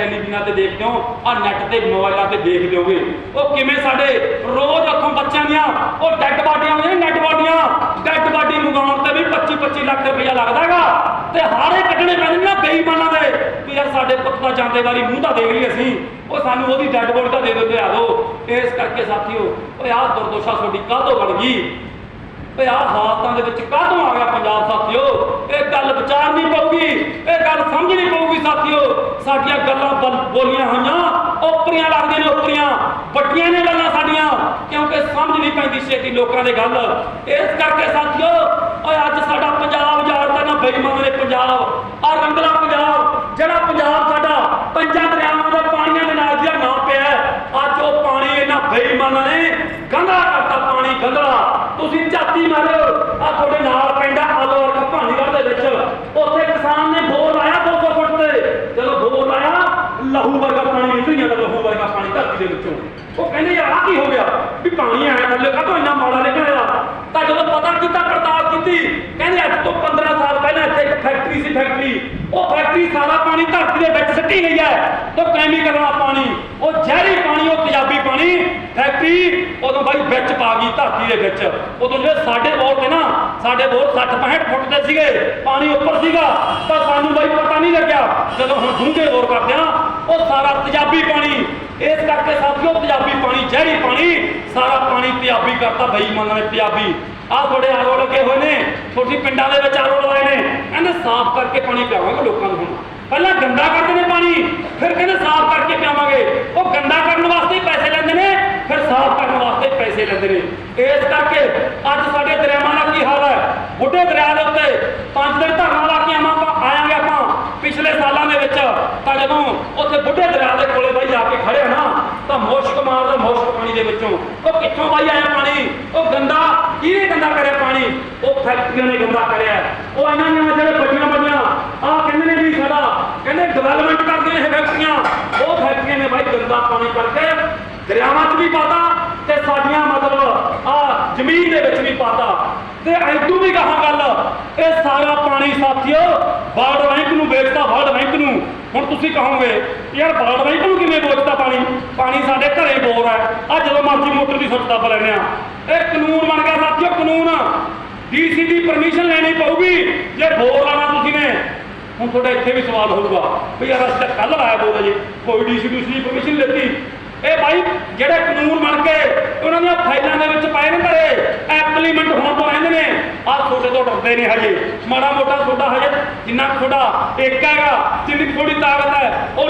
ਟੈਲੀਵਿਜ਼ਨਾਂ ਤੇ ਦੇਖਦੇ ਹੋ ਆ ਨੈਟ ਤੇ ਮੋਬਾਈਲਾਂ ਤੇ ਦੇਖਦੇ ਹੋਗੇ। ਉਹ ਕਿਵੇਂ ਸਾਡੇ ਰੋਜ਼ ਉੱਥੋਂ ਬੱਚਿਆਂ ਦੀਆਂ, ਉਹ ਡੈੱਡ ਬਾਡੀਆਂ ਆਉਂਦੀਆਂ ਨੈਟ ਬਾਡੀਆਂ ਡੈੱਡ ਬਾਡੀ ਮੰਗਾਉਣ ਤੇ ਵੀ 25 25 ਲੱਖ ਰੁਪਇਆ ਲੱਗਦਾ ਤੇ ਹਾਰੇ ਕੱਢਣੇ ਪੈਂਦੇ ਨਾ ਬੇਈਮਾਨਾਂ ਦੇ, ਵੀ ਯਾਰ ਸਾਡੇ ਪੁੱਤ ਦਾ ਜਾਂਦੇ ਵਾਰੀ ਮੂੰਹ ਤਾਂ ਦੇਖ ਲਈ ਅਸੀਂ। ਉਹ ਸਾਨੂੰ ਉਹਦੀ ਡੈੱਡ ਬੋਡੀ ਤਾਂ ਦੇ ਦਿੰਦੇ ਆ ਦੋ ਇਸ ਕਰਕੇ ਸਾਥੀਓ, ਓਏ ਆਹ ਦੁਰਦੋਸ਼ਾ ਤੁਹਾਡੀ ਕਾਹਤੋਂ ਬਣ ਗਈ? ਓਏ ਆਹ ਹਾਲਤਾਂ ਦੇ ਵਿੱਚ ਕਾਹਤੋਂ ਆ ਗਿਆ ਪੰਜਾਬ ਸਾਥੀਓ? ਇਹ ਗੱਲ ਵਿਚਾਰਨੀ ਪਊਗੀ ਇਹ ਗੱਲ ਸਮਝਣੀ ਪਊਗੀ ਸਾਥੀਓ ਸਾਡੀਆਂ ਗੱਲਾਂ ਬੋਲੀਆਂ ਹੋਈਆਂ। ਓਪਰੀਆਂ ਲੱਗਦੀਆਂ ਨੇ ਓਪਰੀਆਂ। ਵੱਡੀਆਂ ਨੇ ਗੱਲਾਂ ਸਾਡੀਆਂ। ਕਿਉਂਕਿ ਸਮਝ ਨਹੀਂ ਪੈਂਦੀ ਛੇਤੀ ਲੋਕਾਂ ਦੇ ਗੱਲ। ਇਸ ਕਰਕੇ ਸਾਥੀਓ, ਓਏ ਅੱਜ ਸਾਡਾ ਪੰਜਾਬ ਜਾਣਦਾ ਨਾ ਬੇਈਮਾਨ ਨੇ ਪੰਜਾਬ। ਆ ਰੰਗਲਾ ਪੰਜਾਬ, ਜਿਹੜਾ ਪੰਜਾਬ ਸਾਡਾ ਪੰਜਾਂ ਦਰਿਆਵਾਂ ਦੇ ਪਾਣੀਆਂ ਦੇ ਨਾਲ ਜਿਹੜਾ ਨਾ ਪਿਆ ਅੱਜ ਉਹ ਪਾਣੀ ਇਹਨਾਂ ਬੇਈਮਾਨਾਂ ਨੇ ਗੰਦਾ ਕਰਤਾ, ਪਾਣੀ ਗੰਦਲਾ ਤੁਸੀਂ ਝਾਤੀ ਮਾਰਿਓ ਆ ਤੁਹਾਡੇ ਨਾਲ ਪੈਂਦਾ ਆਲੋ ਵਰਗਾ ਭਾਨੀਗੜ੍ਹ ਦੇ ਵਿੱਚ ਉੱਥੇ ਕਿਸਾਨ ਨੇ ਬੋਰ ਲਾਇਆ 200 ਫੁੱਟ ਤੇ ਜਦੋਂ ਬੋਰ ਲਾਇਆ ਲਹੂ ਵਰਗਾ ਪਾਣੀ ਨਿਕਲ ਜਾਂਦਾ ਲਹੂ ਵਰਗਾ ਪਾਣੀ ਧਰਤੀ ਦੇ ਵਿੱਚੋਂ ਉਹ ਕਹਿੰਦੇ ਯਾਰ, ਆਹ ਕੀ ਹੋ ਗਿਆ? ਵੀ ਪਾਣੀ ਆਇਆ ਥੱਲੇ ਕਾਹਤੋਂ ਇੰਨਾ ਮਾੜਾ ਨਿਕਲ ਆਇਆ ਤਾਂ ਜਦੋਂ ਪਤਾ ਕੀਤਾ, ਪੜਤਾਲ ਕੀਤੀ, ਕਹਿੰਦੇ ਅੱਜ ਤੋਂ 15 ਸਾਲ ਪਹਿਲਾਂ ਇੱਥੇ ਇੱਕ ਫੈਕਟਰੀ ਸੀ ਫੈਕਟਰੀ ਉਹ ਫੈਕਟਰੀ ਸਾਰਾ ਪਾਣੀ ਧਰਤੀ ਦੇ ਵਿੱਚ ਸੱਟੀ ਗਈ ਹੈ। ਤੋਂ ਕੈਮੀਕਲ ਵਾਲਾ ਪਾਣੀ? ਉਹ ਜ਼ਹਿਰੀ ਪਾਣੀ, ਉਹ ਤੇਜ਼ਾਬੀ ਪਾਣੀ ਫੈਕਟਰੀ ਉਦੋਂ ਬਾਈ ਵਿੱਚ ਪਾ ਗਈ ਧਰਤੀ ਦੇ ਵਿੱਚ। ਉਦੋਂ ਜਿਹੜੇ ਸਾਡੇ ਬੋਰ ਤੇ ਨਾ, ਸਾਡੇ ਬੋਰ 60 65 ਫੁੱਟ ਦੇ ਸੀਗੇ, ਪਾਣੀ ਉੱਪਰ ਸੀਗਾ। ਤਾਂ ਸਾਨੂੰ ਬਾਈ ਪਤਾ ਨਹੀਂ ਲੱਗਿਆ। ਜਦੋਂ ਹੁਣ ਡੂੰਘੇ ਬੋਰ ਕਰਦੇ ਆ ਉਹ ਸਾਰਾ ਤੇਜ਼ਾਬੀ ਪਾਣੀ ਇਸ ਕਰਕੇ ਸਾਥੀਓ ਤੇਜ਼ਾਬੀ ਪਾਣੀ ਜ਼ਹਿਰੀ ਪਾਣੀ, ਸਾਰਾ ਪਾਣੀ ਪਿਆਬੀ ਕਰਤਾ, ਬੇਈਮਾਨਾਂ ਨੇ ਤੇਜ਼ਾਬੀ ਆਹ ਤੁਹਾਡੇ ਆਰੋ ਲੱਗੇ ਹੋਏ ਨੇ ਛੋਟੀ ਪਿੰਡਾਂ ਦੇ ਵਿੱਚ ਆਰੋ ਲਵਾਏ ਨੇ। ਕਹਿੰਦੇ ਸਾਫ਼ ਕਰਕੇ ਪਾਣੀ ਪਿਆਵਾਂਗੇ ਲੋਕਾਂ ਨੂੰ ਹੁਣ। ਪਹਿਲਾਂ ਗੰਦਾ ਕਰਦੇ ਨੇ ਪਾਣੀ, ਫਿਰ ਕਹਿੰਦੇ ਸਾਫ਼ ਕਰਕੇ ਪਿਆਵਾਂਗੇ। ਉਹ ਗੰਦਾ ਕਰਨ ਵਾਸਤੇ ਹੀ ਪੈਸੇ ਲੈਂਦੇ ਨੇ, ਫਿਰ ਸਾਫ਼ ਕਰਨ ਵਾਸਤੇ ਪੈਸੇ ਲੈਂਦੇ ਨੇ। ਇਸ ਕਰਕੇ ਅੱਜ ਸਾਡੇ ਦਰਿਆਵਾਂ ਦਾ ਕੀ ਹਾਲ ਹੈ? ਬੁੱਢੇ ਦਰਿਆ ਦੇ ਉੱਤੇ ਪੰਜ ਦਿਨ ਧਰਨਾ ਲਾ ਕੇ ਆਵਾਂ, ਆਪਾਂ ਆਵਾਂਗੇ ਆਪਾਂ ਪਿਛਲੇ ਸਾਲਾਂ ਦੇ ਵਿੱਚ। ਤਾਂ ਜਦੋਂ ਉੱਥੇ ਬੁੱਢੇ ਦਰਿਆ ਦੇ ਕੋਲੇ ਬਈ ਜਾ ਕੇ ਖੜੇ ਨਾ, ਤਾਂ ਮੁਸ਼ਕ ਮਾਰਦਾ ਮੁਸ਼ਕ ਪਾਣੀ ਦੇ ਵਿੱਚੋਂ। ਉਹ ਕਿੱਥੋਂ ਬਾਈ ਆਇਆ ਪਾਣੀ? ਉਹ ਗੰਦਾ, ਕਿਹਨੇ ਗੰਦਾ ਕਰਿਆ ਪਾਣੀ? ਉਹ ਫੈਕਟਰੀਆਂ ਨੇ ਗੰਦਾ ਕਰਿਆ। ਉਹ ਇਹਨਾਂ ਦੀਆਂ ਜਿਹੜੇ ਵੱਡੀਆਂ ਵੱਡੀਆਂ ਆਹ ਕਹਿੰਦੇ ਨੇ ਵੀ ਸਾਡਾ? ਕਹਿੰਦੇ ਡਿਵੈਲਪਮੈਂਟ ਕਰਦੇ ਨੇ ਫੈਕਟਰੀਆਂ। ਉਹ ਫੈਕਟਰੀਆਂ ਨੇ ਬਾਈ ਗੰਦਾ ਪਾਣੀ ਕਰਕੇ ਦਰਿਆਵਾਂ 'ਚ ਵੀ ਪਾਤਾ ਤੇ ਸਾਡੀਆਂ ਮਤਲਬ ਆ ਜ਼ਮੀਨ ਦੇ ਵਿੱਚ ਵੀ ਪਾਤਾ। ਤੇ ਐਦੂ ਵੀ ਕਹਾ ਗੱਲ, ਇਹ ਸਾਰਾ ਪਾਣੀ ਸਾਥੀਓ ਵਰਲਡ ਬੈਂਕ ਨੂੰ ਵੇਚਤਾ ਵਰਲਡ ਬੈਂਕ ਨੂੰ। ਹੁਣ ਤੁਸੀਂ ਕਹੋਗੇ, ਯਾਰ ਵਰਲਡ ਬੈਂਕ ਨੂੰ ਕਿਵੇਂ ਵੇਚਤਾ ਪਾਣੀ? ਪਾਣੀ ਸਾਡੇ ਘਰੇ ਬੋਰ ਹੈ। ਅੱਜ ਜਦੋਂ ਮੋਟਰ ਦੀ ਸੁੱਟ ਦੱਬ ਲੈਂਦੇ ਆ ਇਹ ਕਾਨੂੰਨ ਬਣ ਗਿਆ ਸਾਥੀਓ, ਕਾਨੂੰਨ। ਡੀਸੀ ਦੀ ਪਰਮਿਸ਼ਨ ਲੈਣੀ ਪਊਗੀ, ਜੇ ਬੋਰ ਲਾਣਾ ਤੁਸੀਂ ਨੇ। ਹੁਣ ਤੁਹਾਡਾ ਇੱਥੇ ਵੀ ਸਵਾਲ ਹੋਊਗਾ ਵੀ ਯਾਰ ਅਸੀਂ ਕੱਲ ਲਾਇਆ ਬੋਲ ਜੀ ਕੋਈ ਡੀਸੀ ਦੂਸਰੀ ਦੀ ਪਰਮਿਸ਼ਨ ਲੈਤੀ ਇਹ ਭਾਈ ਜਿਹੜੇ ਕਾਨੂੰਨ ਬਣ ਕੇ ਉਹਨਾਂ ਦੀਆਂ ਫਾਈਲਾਂ ਦੇ ਵਿੱਚ ਪਏ ਨੇ ਘਰੇ ਐਪਲੀਮੈਂਟ ਹੋਣ ਤੋਂ ਰਹਿੰਦੇ ਨੇ। ਆਹ ਤੁਹਾਡੇ ਤੋਂ ਡਰਦੇ ਨੇ ਹਜੇ। ਮਾੜਾ ਮੋਟਾ ਤੁਹਾਡਾ ਹਜੇ, ਜਿੰਨਾ ਤੁਹਾਡਾ ਇੱਕ ਹੈਗਾ, ਜਿੰਨੀ ਕੁ ਤੁਹਾਡੀ ਤਾਕਤ ਹੈ, ਉਹ